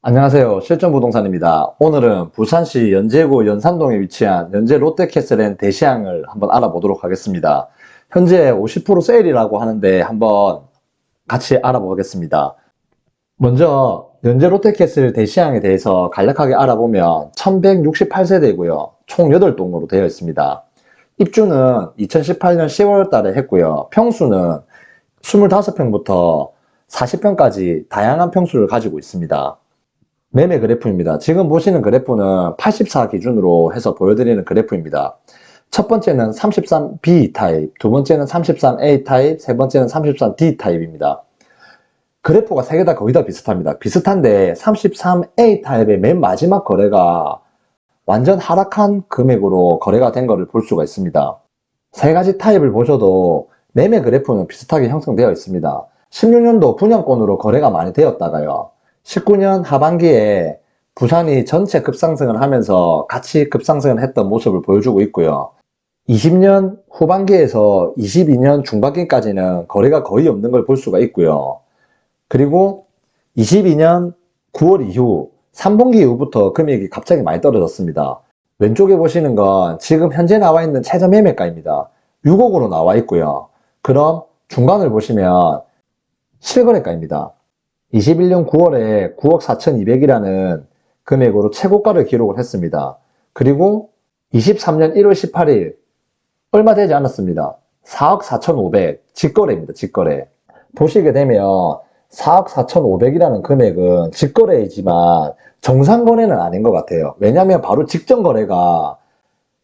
안녕하세요. 실전부동산입니다. 오늘은 부산시 연제구 연산동에 위치한 연제 롯데캐슬앤 대시항을 한번 알아보도록 하겠습니다. 현재 50% 세일이라고 하는데 한번 같이 알아보겠습니다. 먼저 연제 롯데캐슬 대시항에 대해서 간략하게 알아보면 1168세대이고요. 총 8동으로 되어 있습니다. 입주는 2018년 10월 달에 했고요. 평수는 25평부터 40평까지 다양한 평수를 가지고 있습니다. 매매 그래프입니다. 지금 보시는 그래프는 84 기준으로 해서 보여드리는 그래프입니다. 첫 번째는 33B 타입, 두 번째는 33A 타입, 세 번째는 33D 타입입니다. 그래프가 세 개 다 거의 다 비슷합니다. 비슷한데 33A 타입의 맨 마지막 거래가 완전 하락한 금액으로 거래가 된 것을 볼 수가 있습니다. 세 가지 타입을 보셔도 매매 그래프는 비슷하게 형성되어 있습니다. 16년도 분양권으로 거래가 많이 되었다가요. 19년 하반기에 부산이 전체 급상승을 하면서 같이 급상승을 했던 모습을 보여주고 있고요. 20년 후반기에서 22년 중반기까지는 거래가 거의 없는 걸 볼 수가 있고요. 그리고 22년 9월 이후 3분기 이후부터 금액이 갑자기 많이 떨어졌습니다. 왼쪽에 보시는 건 지금 현재 나와 있는 최저 매매가입니다. 6억으로 나와 있고요. 그럼 중간을 보시면 실거래가입니다. 21년 9월에 9억 4,200이라는 금액으로 최고가를 기록을 했습니다. 그리고 23년 1월 18일 얼마 되지 않았습니다. 4억 4,500 직거래입니다. 직거래. 보시게 되면 4억 4,500이라는 금액은 직거래이지만 정상 거래는 아닌 것 같아요. 왜냐하면 바로 직전 거래가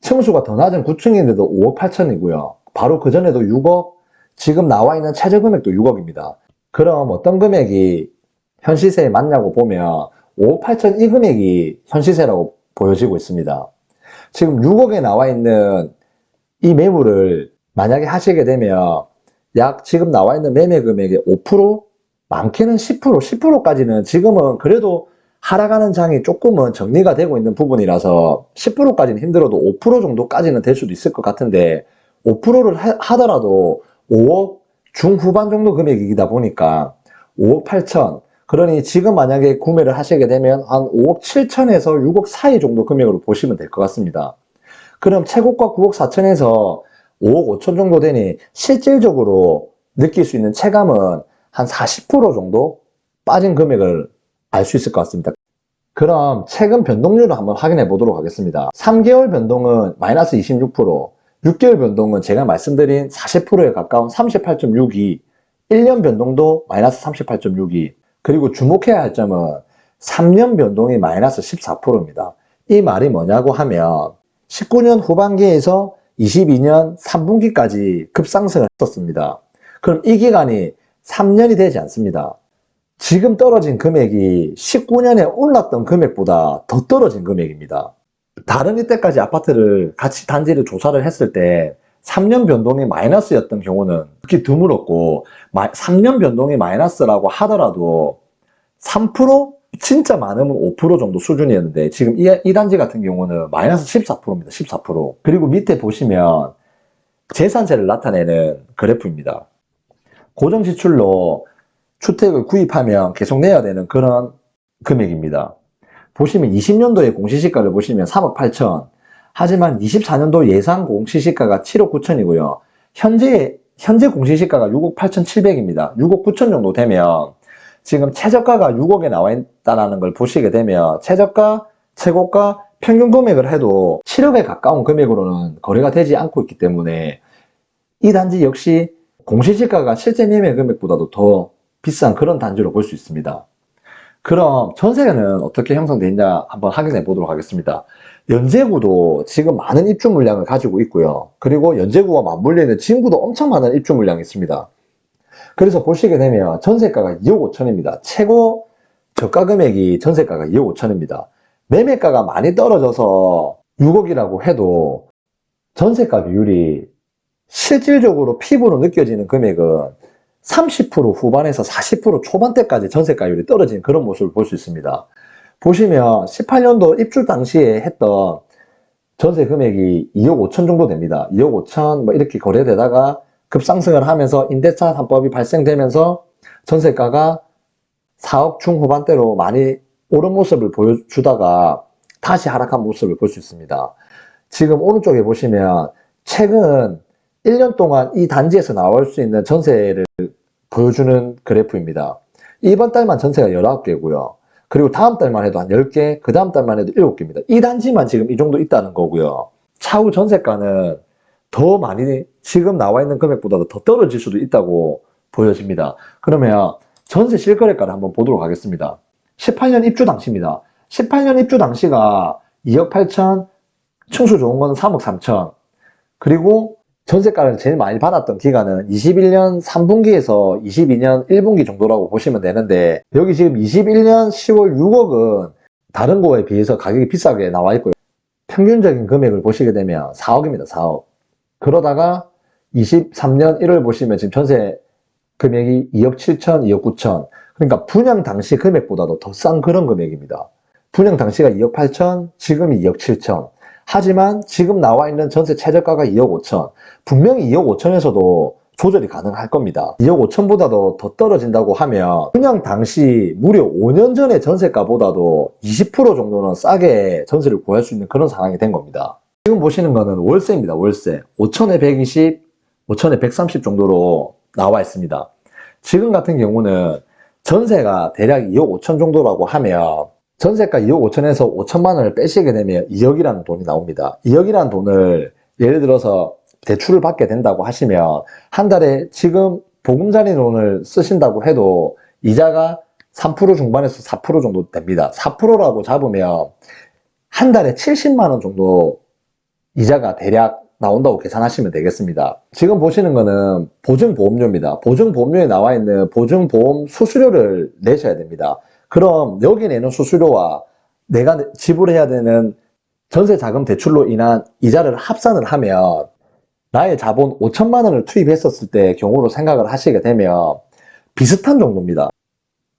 층수가 더 낮은 9층인데도 5억 8천이고요. 바로 그 전에도 6억, 지금 나와 있는 최저 금액도 6억입니다. 그럼 어떤 금액이 현 시세에 맞냐고 보면 5억 8천 이 금액이 현 시세라고 보여지고 있습니다. 지금 6억에 나와 있는 이 매물을 만약에 하시게 되면 약 지금 나와 있는 매매 금액의 5% 많게는 10% 10%까지는 지금은 그래도 하락하는 장이 조금은 정리가 되고 있는 부분이라서 10%까지는 힘들어도 5% 정도까지는 될 수도 있을 것 같은데 5%를 하더라도 5억 중후반 정도 금액이다 보니까 5억 8천 그러니 지금 만약에 구매를 하시게 되면 한 5억 7천에서 6억 사이 정도 금액으로 보시면 될 것 같습니다. 그럼 최고가 9억 4천에서 5억 5천 정도 되니 실질적으로 느낄 수 있는 체감은 한 40% 정도 빠진 금액을 알 수 있을 것 같습니다. 그럼 최근 변동률을 한번 확인해 보도록 하겠습니다. 3개월 변동은 마이너스 26%, 6개월 변동은 제가 말씀드린 40%에 가까운 38.62, 1년 변동도 마이너스 38.62, 그리고 주목해야 할 점은 3년 변동이 마이너스 14%입니다. 이 말이 뭐냐고 하면 19년 후반기에서 22년 3분기까지 급상승을 했었습니다. 그럼 이 기간이 3년이 되지 않습니다. 지금 떨어진 금액이 19년에 올랐던 금액보다 더 떨어진 금액입니다. 다른 이때까지 아파트를 같이 단지를 조사를 했을 때 3년 변동이 마이너스였던 경우는 특히 드물었고 3년 변동이 마이너스라고 하더라도 3% 진짜 많으면 5% 정도 수준이었는데 지금 이, 이 단지 같은 경우는 마이너스 14%입니다. 14% 그리고 밑에 보시면 재산세를 나타내는 그래프입니다. 고정지출로 주택을 구입하면 계속 내야 되는 그런 금액입니다. 보시면 20년도에 공시시가를 보시면 3억 8천 하지만 24년도 예상 공시시가가 7억 9천이고요. 현재 현재 공시시가가 6억 8천 7백입니다. 6억 9천 정도 되면 지금 최저가가 6억에 나와 있다는 걸 보시게 되면 최저가, 최고가, 평균 금액을 해도 7억에 가까운 금액으로는 거래가 되지 않고 있기 때문에 이 단지 역시 공시지가가 실제 매매 금액보다도 더 비싼 그런 단지로 볼 수 있습니다. 그럼 전세는 어떻게 형성되어 있냐 한번 확인해 보도록 하겠습니다. 연제구도 지금 많은 입주 물량을 가지고 있고요. 그리고 연제구와 맞물리는 진구도 엄청 많은 입주 물량이 있습니다. 그래서 보시게 되면 전세가가 2억 5천입니다. 최고 저가 금액이 전세가가 2억 5천입니다. 매매가가 많이 떨어져서 6억이라고 해도 전세가 비율이 실질적으로 피부로 느껴지는 금액은 30% 후반에서 40% 초반대까지 전세가율이 떨어진 그런 모습을 볼 수 있습니다. 보시면 18년도 입주 당시에 했던 전세 금액이 2억 5천 정도 됩니다. 2억 5천 뭐 이렇게 거래되다가 급상승을 하면서 임대차 3법이 발생되면서 전세가가 4억 중후반대로 많이 오른 모습을 보여주다가 다시 하락한 모습을 볼 수 있습니다. 지금 오른쪽에 보시면 최근 1년 동안 이 단지에서 나올 수 있는 전세를 보여주는 그래프입니다. 이번 달만 전세가 19개고요. 그리고 다음 달만 해도 한 10개, 그 다음 달만 해도 7개입니다. 이 단지만 지금 이 정도 있다는 거고요. 차후 전세가는 더 많이 지금 나와 있는 금액보다도 더 떨어질 수도 있다고 보여집니다. 그러면 전세 실거래가를 한번 보도록 하겠습니다. 18년 입주 당시입니다. 18년 입주 당시가 2억 8천, 층수 좋은 거는 3억 3천, 그리고 전세가를 제일 많이 받았던 기간은 21년 3분기에서 22년 1분기 정도라고 보시면 되는데 여기 지금 21년 10월 6억은 다른 거에 비해서 가격이 비싸게 나와 있고요. 평균적인 금액을 보시게 되면 4억입니다. 4억. 그러다가 23년 1월 보시면 지금 전세 금액이 2억 7천, 2억 9천. 그러니까 분양 당시 금액보다도 더 싼 그런 금액입니다. 분양 당시가 2억 8천, 지금이 2억 7천. 하지만 지금 나와 있는 전세 최저가가 2억 5천. 분명히 2억 5천에서도 조절이 가능할 겁니다. 2억 5천보다도 더 떨어진다고 하면 분양 당시 무려 5년 전의 전세가보다도 20% 정도는 싸게 전세를 구할 수 있는 그런 상황이 된 겁니다. 지금 보시는 거는 월세입니다. 월세. 5천에 120, 5천에 130 정도로 나와 있습니다. 지금 같은 경우는 전세가 대략 2억 5천 정도라고 하면 전세가 2억 5천에서 5천만 원을 빼시게 되면 2억이라는 돈이 나옵니다. 2억이라는 돈을 예를 들어서 대출을 받게 된다고 하시면 한 달에 지금 보금자리 돈을 쓰신다고 해도 이자가 3% 중반에서 4% 정도 됩니다. 4%라고 잡으면 한 달에 70만 원 정도 이자가 대략 나온다고 계산하시면 되겠습니다. 지금 보시는 거는 보증보험료입니다. 보증보험료에 나와 있는 보증보험 수수료를 내셔야 됩니다. 그럼 여기 내는 수수료와 내가 지불해야 되는 전세 자금 대출로 인한 이자를 합산을 하면 나의 자본 5천만 원을 투입했었을 때 경우로 생각을 하시게 되면 비슷한 정도입니다.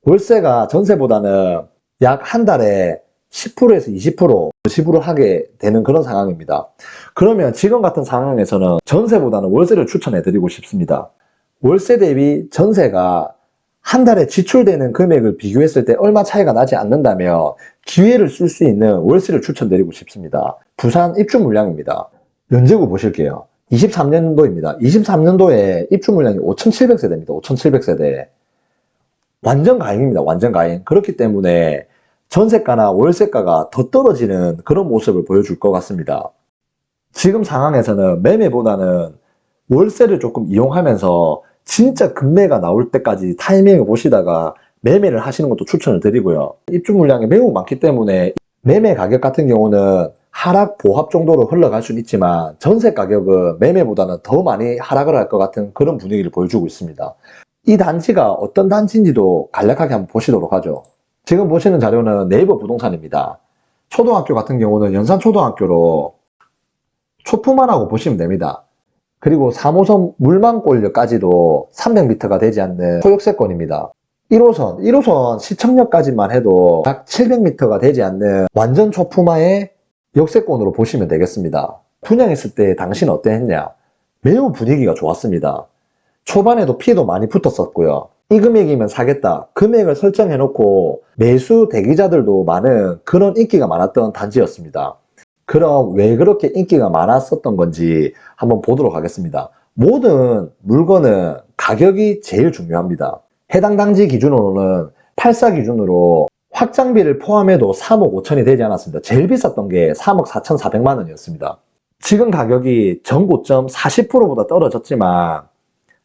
월세가 전세보다는 약 한 달에 10%에서 20% 지불을 하게 되는 그런 상황입니다. 그러면 지금 같은 상황에서는 전세보다는 월세를 추천해 드리고 싶습니다. 월세 대비 전세가 한 달에 지출되는 금액을 비교했을 때 얼마 차이가 나지 않는다면 기회를 쓸 수 있는 월세를 추천드리고 싶습니다. 부산 입주 물량입니다. 연재구 보실게요. 23년도입니다. 23년도에 입주 물량이 5,700세대입니다. 5,700세대. 완전 가행입니다. 완전 가행. 그렇기 때문에 전세가나 월세가가 더 떨어지는 그런 모습을 보여줄 것 같습니다. 지금 상황에서는 매매보다는 월세를 조금 이용하면서 진짜 급매가 나올 때까지 타이밍을 보시다가 매매를 하시는 것도 추천을 드리고요. 입주 물량이 매우 많기 때문에 매매 가격 같은 경우는 하락 보합 정도로 흘러갈 수는 있지만 전세 가격은 매매보다는 더 많이 하락을 할 것 같은 그런 분위기를 보여주고 있습니다. 이 단지가 어떤 단지인지도 간략하게 한번 보시도록 하죠. 지금 보시는 자료는 네이버 부동산입니다. 초등학교 같은 경우는 연산초등학교로 초품화라고 보시면 됩니다. 그리고 3호선 물망골역까지도 300m가 되지 않는 소역세권입니다. 1호선, 1호선 시청역까지만 해도 약 700m가 되지 않는 완전 초품화의 역세권으로 보시면 되겠습니다. 분양했을 때 당신 어땠냐? 매우 분위기가 좋았습니다. 초반에도 피도 많이 붙었었고요. 이 금액이면 사겠다. 금액을 설정해놓고 매수 대기자들도 많은 그런 인기가 많았던 단지였습니다. 그럼 왜 그렇게 인기가 많았었던 건지 한번 보도록 하겠습니다. 모든 물건은 가격이 제일 중요합니다. 해당 단지 기준으로는 84 기준으로 확장비를 포함해도 3억 5천이 되지 않았습니다. 제일 비쌌던 게 3억 4천4백만 원이었습니다. 지금 가격이 전 고점 40%보다 떨어졌지만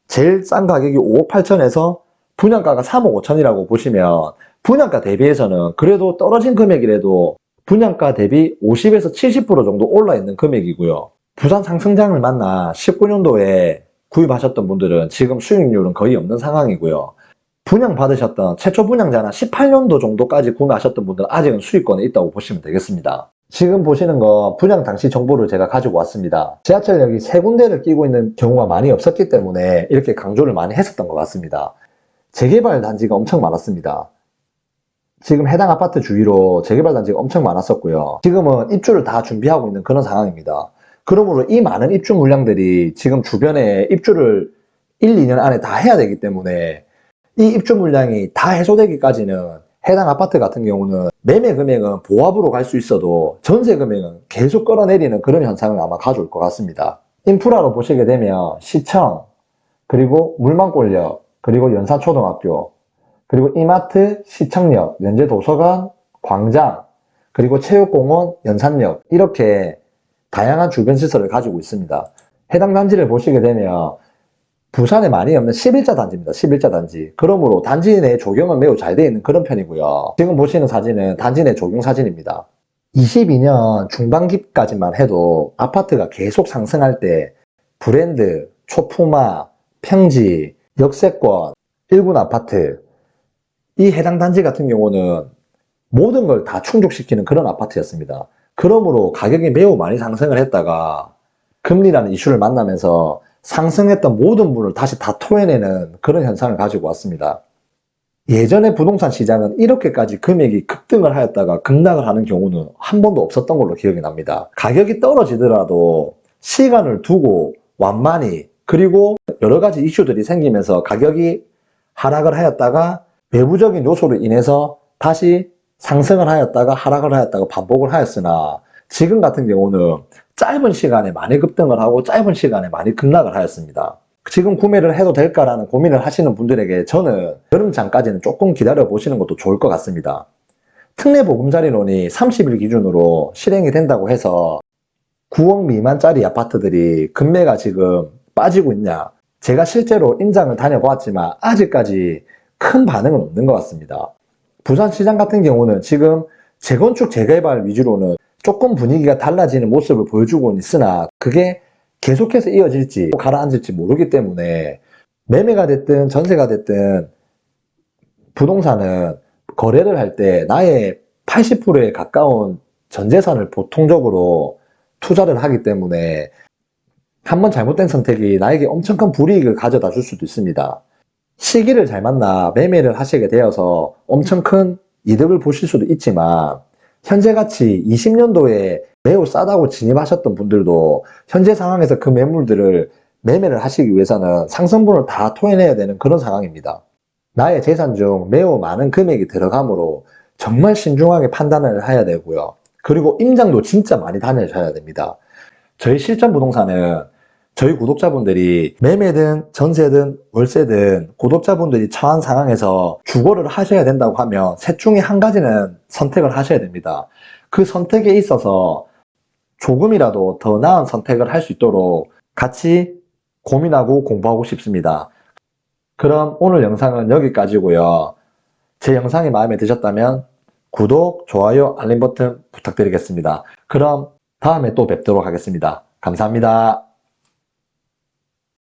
제일 싼 가격이 5억 8천에서 분양가가 3억 5천이라고 보시면 분양가 대비해서는 그래도 떨어진 금액이라도 분양가 대비 50에서 70% 정도 올라 있는 금액이고요. 부산 상승장을 만나 19년도에 구입하셨던 분들은 지금 수익률은 거의 없는 상황이고요. 분양 받으셨던 최초 분양자나 18년도 정도까지 구매하셨던 분들은 아직은 수익권에 있다고 보시면 되겠습니다. 지금 보시는 거 분양 당시 정보를 제가 가지고 왔습니다. 지하철역이 세 군데를 끼고 있는 경우가 많이 없었기 때문에 이렇게 강조를 많이 했었던 것 같습니다. 재개발 단지가 엄청 많았습니다. 지금 해당 아파트 주위로 재개발 단지가 엄청 많았었고요. 지금은 입주를 다 준비하고 있는 그런 상황입니다. 그러므로 이 많은 입주 물량들이 지금 주변에 입주를 1, 2년 안에 다 해야 되기 때문에 이 입주 물량이 다 해소되기까지는 해당 아파트 같은 경우는 매매 금액은 보합으로 갈 수 있어도 전세 금액은 계속 끌어내리는 그런 현상을 아마 가져올 것 같습니다. 인프라로 보시게 되면 시청, 그리고 물망골역, 그리고 연사초등학교, 그리고 이마트, 시청역, 연제도서관, 광장, 그리고 체육공원, 연산역 이렇게 다양한 주변 시설을 가지고 있습니다. 해당 단지를 보시게 되면 부산에 많이 없는 11자 단지입니다. 11자 단지. 그러므로 단지 내 조경은 매우 잘 되어 있는 그런 편이고요. 지금 보시는 사진은 단지 내 조경 사진입니다. 22년 중반기까지만 해도 아파트가 계속 상승할 때 브랜드, 초푸마, 평지, 역세권, 일군 아파트 이 해당 단지 같은 경우는 모든 걸 다 충족시키는 그런 아파트였습니다. 그러므로 가격이 매우 많이 상승을 했다가 금리라는 이슈를 만나면서 상승했던 모든 분을 다시 다 토해내는 그런 현상을 가지고 왔습니다. 예전에 부동산 시장은 이렇게까지 금액이 급등을 하였다가 급락을 하는 경우는 한 번도 없었던 걸로 기억이 납니다. 가격이 떨어지더라도 시간을 두고 완만히 그리고 여러 가지 이슈들이 생기면서 가격이 하락을 하였다가 외부적인 요소로 인해서 다시 상승을 하였다가 하락을 하였다가 반복을 하였으나 지금 같은 경우는 짧은 시간에 많이 급등을 하고 짧은 시간에 많이 급락을 하였습니다. 지금 구매를 해도 될까라는 고민을 하시는 분들에게 저는 여름 장까지는 조금 기다려 보시는 것도 좋을 것 같습니다. 특례 보금자리론이 30일 기준으로 실행이 된다고 해서 9억 미만짜리 아파트들이 금매가 지금 빠지고 있냐? 제가 실제로 임장을 다녀보았지만 아직까지 큰 반응은 없는 것 같습니다. 부산 시장 같은 경우는 지금 재건축 재개발 위주로는 조금 분위기가 달라지는 모습을 보여주고 있으나 그게 계속해서 이어질지 가라앉을지 모르기 때문에 매매가 됐든 전세가 됐든 부동산은 거래를 할 때 나의 80%에 가까운 전 재산을 보통적으로 투자를 하기 때문에 한번 잘못된 선택이 나에게 엄청 큰 불이익을 가져다 줄 수도 있습니다. 시기를 잘 만나 매매를 하시게 되어서 엄청 큰 이득을 보실 수도 있지만 현재 가치 20년도에 매우 싸다고 진입하셨던 분들도 현재 상황에서 그 매물들을 매매를 하시기 위해서는 상승분을 다 토해내야 되는 그런 상황입니다. 나의 재산 중 매우 많은 금액이 들어가므로 정말 신중하게 판단을 해야 되고요. 그리고 임장도 진짜 많이 다녀셔야 됩니다. 저희 실전 부동산은 저희 구독자분들이 매매든 전세든 월세든 구독자분들이 처한 상황에서 주거를 하셔야 된다고 하면 셋 중에 한 가지는 선택을 하셔야 됩니다. 그 선택에 있어서 조금이라도 더 나은 선택을 할 수 있도록 같이 고민하고 공부하고 싶습니다. 그럼 오늘 영상은 여기까지고요. 제 영상이 마음에 드셨다면 구독, 좋아요, 알림 버튼 부탁드리겠습니다. 그럼 다음에 또 뵙도록 하겠습니다. 감사합니다.